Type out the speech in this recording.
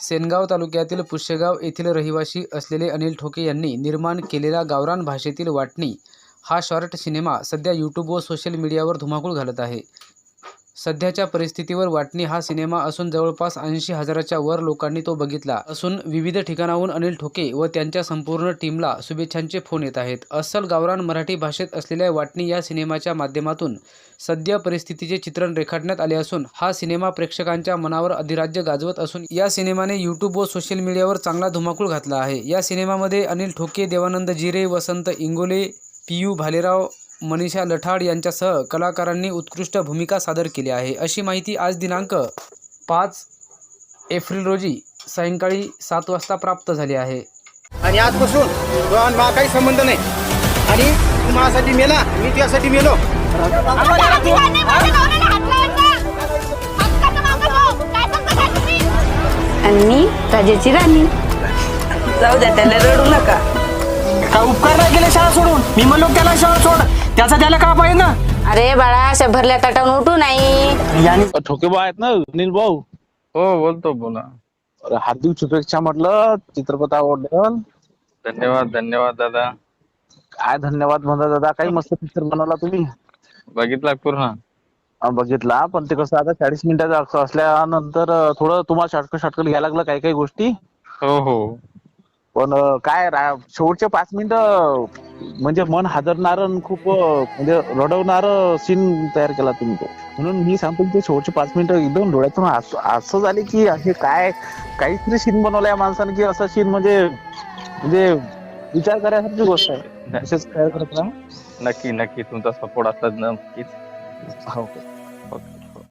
सेनगाव तालुक्यातील पुष्यगाव येथील रहिवासी असलेले अनिल ठोके यांनी निर्माण केलेला गावरान भाषेतील वाटणी हा शॉर्ट सिनेमा सध्या यूट्यूब व सोशल मीडियावर धुमाकूळ घालत आहे. सध्याच्या परिस्थितीवर वाटणी हा सिनेमा असून जवळपास ऐंशी हजाराच्या वर लोकांनी तो बघितला. असून विविध ठिकाणाहून अनिल ठोके व त्यांच्या संपूर्ण टीमला शुभेच्छांचे फोन येत आहेत. अस्सल गावरान मराठी भाषेत असलेल्या वाटणी या सिनेमाच्या माध्यमातून सद्य परिस्थितीचे चित्रण रेखाटण्यात आले असून हा सिनेमा प्रेक्षकांच्या मनावर अधिराज्य गाजवत असून या सिनेमाने यूट्यूब व सोशल मीडियावर चांगला धुमाकूळ घातला आहे. या सिनेमामध्ये अनिल ठोके देवानंद जिरे वसंत इंगोले पियू भालेराव मनीषा लठाड यांच्यासह कलाकारांनी उत्कृष्ट भूमिका सादर केली आहे. अशी माहिती आज दिनांक पाच एप्रिल रोजी सायंकाळी सात वाजता प्राप्त झाली आहे. आणि आजपासून काही संबंध नाही. आणि तू माझ्यासाठी मेला मी तुझ्यासाठी मेलो. आणि मी राजाची राणी. जाऊ द्या त्याला रडू नका. उपकार नाही केले शाळा सोडून? मी म्हणलो त्याला शाळा त्याचा त्याला का पाहिजे ना? अरे बाळा अशा भरल्या ताटावून उठू नाही. याने ठोकेबा आहेत ना अनिल भाऊ? हो बोलतो बोला. अरे हार्दिक शुभेच्छा म्हटलं चित्रपट आवडलं. धन्यवाद धन्यवाद दादा. काय धन्यवाद म्हणता दादा? काही मस्त पिक्चर बनवला तुम्ही. बघितला पूर्ण? अं, बघितला पण ते कसं आता चाळीस मिनिटाचं असं असल्यानंतर अं, थोडं तुम्हाला शॉर्टकट शॉर्टकट घ्यायला लागलं काही काही गोष्टी. हो हो. पण काय रा- शेवटचे पाच मिनिटं म्हणजे मन हादरणार खूप म्हणजे रडवणार सीन तयार केला तुम्ही तो. म्हणून मी सांगतो की ते शेवटचे पाच मिनिटं एकदम डोळ्यातून असं असं झाले की असे काय काहीतरी सीन बनवलाय माणसाने की असं सीन म्हणजे म्हणजे विचार करायसारखी गोष्ट आहे. असेच तयार करत राहा. नक्की नक्की. तुमचा सपोर्ट असला नक्कीच. हो.